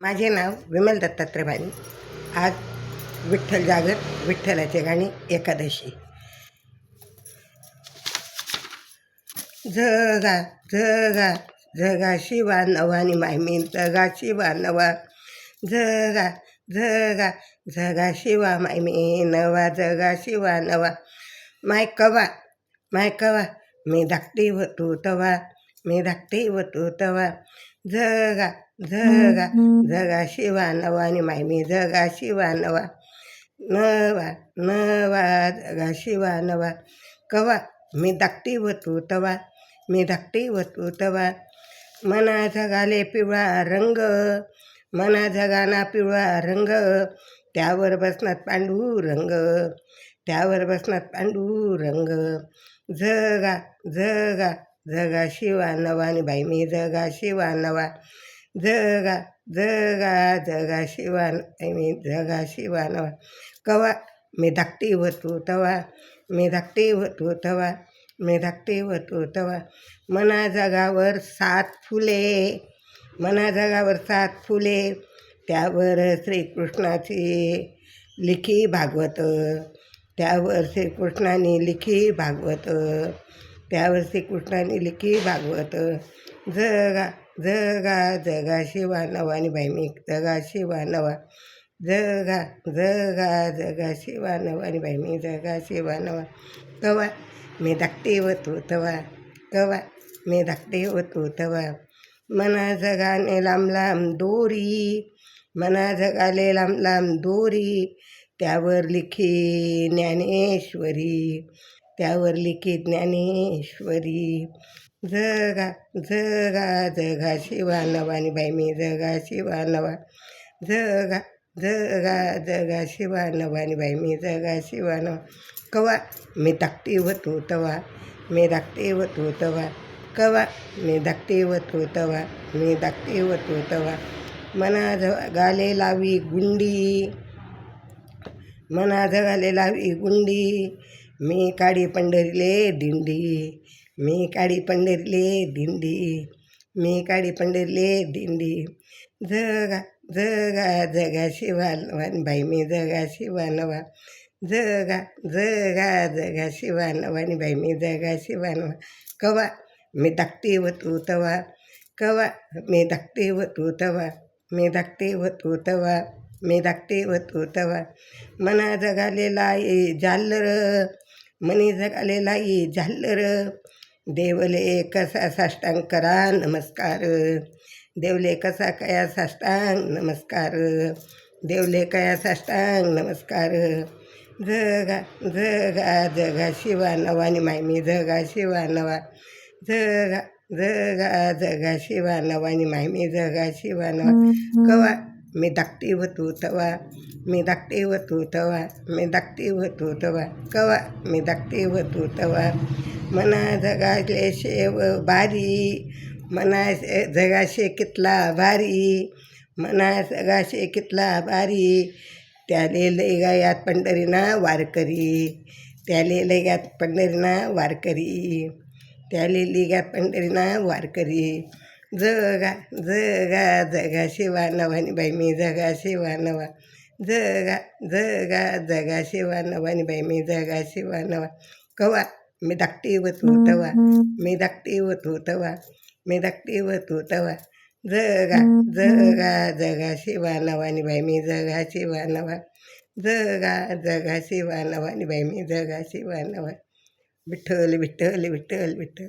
माझे नाव विमल दत्तात्रय आज विठ्ठल जागर विठ्ठलाचे गाणी एकादशी. जगा जगा जगा शिवा नवानी मायमी जगा शिवा नवा. जगा जगा जगा शिवा मायमी नवा जगा शिवा नवा. माय कवा माय कवा मी धाकटी व तू तवा. मी धाकटी व तू तवा. जगा जगा जगा शिवा नवा आणि मायमी जगा शिवा नवा नवा नवा जगा शिवा नवा कवा मी धाकटी होतो तवा मी धाकटी होतो तवा मना जगाले पिवळा रंग मना जगाना पिवळा रंग त्यावर बसनात पांडुरंग त्यावर बसनात पांडुरंग जगा जगा जगा शिवा नवा आणि बाई मी जगा शिवा नवा जगा जगा जगा शिवा मी जगा शिवा नवा कवा? मी धाकटी होतो तवा. मी धाकटी होतो तवा. मी धाकटी होतो तवा. मना जगावर सात फुले. मना जगावर सात फुले. त्यावर श्रीकृष्णाची लिखी भागवत. त्यावर श्रीकृष्णाने लिखी भागवत. त्यावर श्रीकृष्णाने लिखी भागवत. जगा जगा जगा शिवा नवा बाई मी जगा शिवा नवा. जगा जगा जगा शिवा नवानी आणि बाई मी जगा शिवा नवा. कवा? मी धाकटे होतो तवा. कवा? मी धाकटे होतो तवा. मना जगाने लांब लांब दोरी. मना जगाले लांब लांब दोरी. त्यावर लिखी ज्ञानेश्वरी. त्यावर लिखी ज्ञानेश्वरी. जगा जगा जगा शिवा नवानी बाई मी जगा शिवा नवा जगा जगा जगा शिवा नवानी बाई मी जगा शिवा नवा कवा? मी धाकटी होतो तवा मी धाकटी होतो तवा कवा? मी धाकटी होतो तवा मी धाकटी होतो तवा मना गाले लावी गुंडी. मना जगाले लावी गुंडी. मी काडी पंढरीले दिंडी. मी काडी पंढरीले दिंडी मी काडी पंढरीले दिंडी. जगा जगा जगा शिवा बाई मी जगा शिवा नवा जगा जगा जगा शिवा नवा बाई मी जगा शिवा नवा कवा मी धाकटी तू तवा कवा मी धाकटी तू तवा मी धाकटी तू तवा मी धाकटी तू तवा. मना जगालेला ये झाल्लर मनी जगालेला ये झाल्लर देवले कसा साष्टांग करा नमस्कार. देवले कसा कया साष्टांग नमस्कार. देवले कया साष्टांग नमस्कार. जगा जगा जगा शिवा नवानी मायमी. जगा शिवा नवा. जगा जगा जगा शिवा नवानी मायमी. जगा शिवा नवा. कवा? मी धाकटी होतो तवा. मी धाकटी होतो तवा. मी धाकटी होतो तवा. कवा? मी धाकटी होतो तवा. मना जगाले शेव बारी मना जगाशे कितला भारी. मना जगाशे कितला भारी. त्याले लय गायात पंढरीना वारकरी त्याले लयात पंढरीना वारकरी त्याले लिगात पंढरीना वारकरी जगा जगा जगा शिवा नवानी बाई मी जगा शिवा नवा. जगा जगा जगा शिवा नवानी बाई मी जगा शिवा नवा. कवा? मी धाकटी होतो तवा मी धाकटी होतो तवा मी धाकटी होतो तवा जगा जगा जगा शिवा नवानी बाई मी जगा शिवा नवा. जगा जगा शिवा नवानी बाई मी जगा शिवा नवा. विठ्ठल विठ्ठल विठ्ठल विठ्ठल.